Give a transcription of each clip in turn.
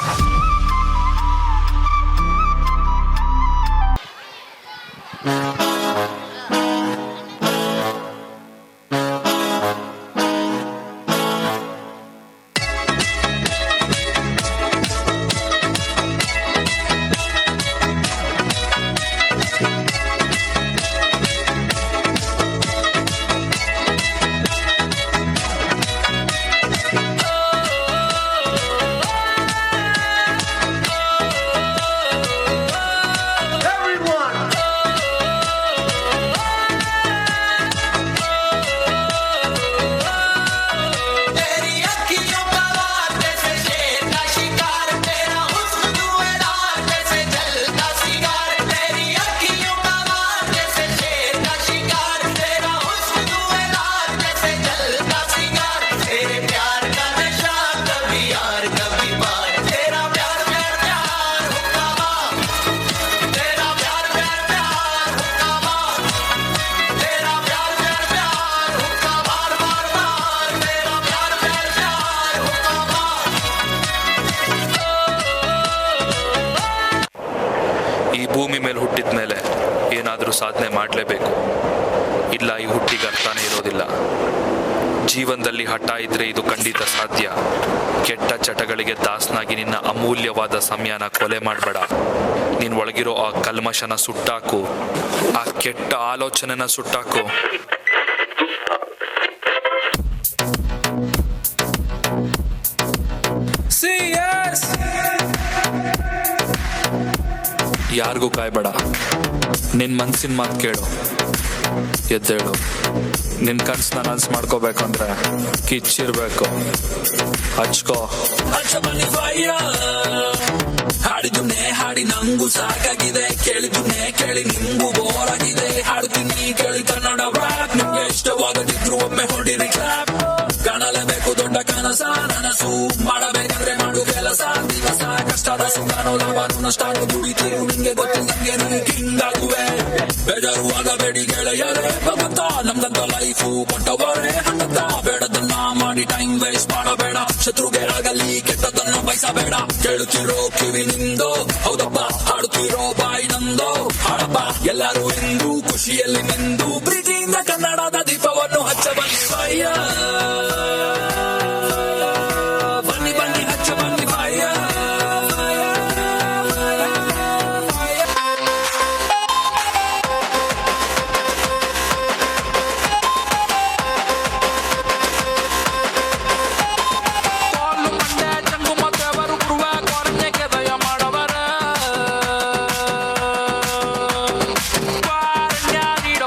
Yeah! ಮೇಲೆ ಹುಟ್ಟಿದ ಮೇಲೆ ಏನಾದರೂ ಸಾಧನೆ ಮಾಡಲೇಬೇಕು? ಇಲ್ಲ, ಈ ಹುಟ್ಟಿಗೆ ಅರ್ಥನೇ ಇರೋದಿಲ್ಲ. ಜೀವನದಲ್ಲಿ ಹಠ ಇದ್ರೆ ಇದು ಖಂಡಿತ ಸಾಧ್ಯ. ಕೆಟ್ಟ ಚಟಗಳಿಗೆ ದಾಸನಾಗಿ ನಿನ್ನ ಅಮೂಲ್ಯವಾದ ಸಮಯನ ಕೊಲೆ ಮಾಡಬೇಡ. ನೀನು ಒಳಗಿರೋ ಆ ಕಲ್ಮಶನ ಸುಟ್ಟಾಕು, ಆ ಕೆಟ್ಟ ಆಲೋಚನೆನ ಸುಟ್ಟಾಕು. ಯಾರಿಗೂ ಕಾಯ್ಬೇಡ. ನಿನ್ ಮನ್ಸಿನ ಮಾತು ಕೇಳು. ಎದ್ದೇಳು. ನಿನ್ ಕನ್ಸನ್ನ ನನ್ಸ್ ಮಾಡ್ಕೋಬೇಕಂದ್ರೆ ಕಿಚ್ಚಿರ್ಬೇಕು. ಹಚ್ಕೋ. ಹಾಡಿದುನೆ ಹಾಡಿ, ನಂಗೂ ಸಾಕಾಗಿದೆ. ಕೇಳಿದುನೆ ಕೇಳಿ, ನಿಂಗೂ ಬೋರ್ ಆಗಿದೆ. ಹಾಡ್ತೀನಿ ಕೇಳಿ ಕನ್ನಡ ರಾಪ್ ನಿಮ್ಗೆ ಇಷ್ಟವಾಗದಿದ್ರು ಒಮ್ಮೆ ಹೊಡಿರಿ ಕ್ಲಾಪ್ ಕಾಣಲೇಬೇಕು ದೊಡ್ಡ ಕನಸ, ನನಸು. ಸುಖನೋ ಲಾಭನೂ ನಷ್ಟನೂ ದುಡಿತೀರು ನಿಂಗೆ ಗೊತ್ತಿದ್ದಂಗೆ ನೀವು ಕಿಂಗ್ ಆಗುವೆ ಬೇಜಾರು ಆಗಬೇಡಿ ಗೆಳೆಯರೇ ಭಗವಂತ ನಮ್ದಂತ ಲೈಫು ಕೊಟ್ಟವರೇ ಹಂಗಂತ ಬೇಡದನ್ನ ಮಾಡಿ ಟೈಮ್ ವೇಸ್ಟ್ ಮಾಡಬೇಡ ಶತ್ರುಗೆ ಆಗಲಿ ಕೆಟ್ಟದನ್ನ ಬಯಸಬೇಡ ಕೇಳುತ್ತಿರೋ ಕಿವಿ ನಿಂದು ಹೌದಪ್ಪ ಹಾಡುತ್ತಿರೋ ಬಾಯಿ ನಂದು ಹಾಡಪ್ಪ ಎಲ್ಲರೂ ಎಂದು ಖುಷಿಯಲ್ಲಿ ನಿಂದು ಪ್ರೀತಿಯಿಂದ ಕನ್ನಡದ ದೀಪವನ್ನು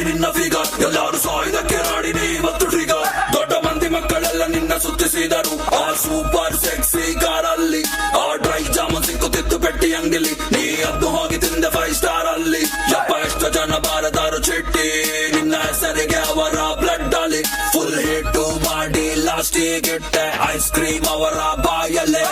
ನೋಡಿ ನಿನ್ನ ಫಿಗರ್. ಎಲ್ಲಾರು ಸಾಯುದಕ್ಕೆ ರಾಡಿ ಇವತ್ತು ಟ್ರಿಗರ್ ದೊಡ್ಡ ಮಂದಿ ಮಕ್ಕಳೆಲ್ಲ ನಿನ್ನ ಸುತ್ತಿಸಿದರು ಆ ಸೂಪರ್ ಸೆಕ್ಸಿ ಕಾರಲ್ಲಿ ಆ ಡ್ರೈ ಜಾಮೂನ್ ಸಿಕ್ಕುತ್ತಿತ್ತು ಪೆಟ್ಟಿ ಅಂಗಡಿಲಿ. ನೀ ಅದ್ದು ಹೋಗಿ ತಿಂದೆ ಫೈವ್ ಸ್ಟಾರ್ ಅಲ್ಲಿ. ಯಪ್ಪ, ಎಷ್ಟು ಜನ ಬಾರದಾರು ಚಿಟ್ಟಿ ನಿನ್ನ ಹೆಸರಿಗೆ ಅವರ ಬ್ಲಡ್ ಅಲ್ಲಿ. ಫುಲ್ ಹಿಟ್ಟು ಮಾಡಿ ಲಾಸ್ಟಿಗೆ ಇಟ್ಟೆ. ಐಸ್ ಕ್ರೀಮ್ ಅವರ ಬಾಯಲ್ಲೇ.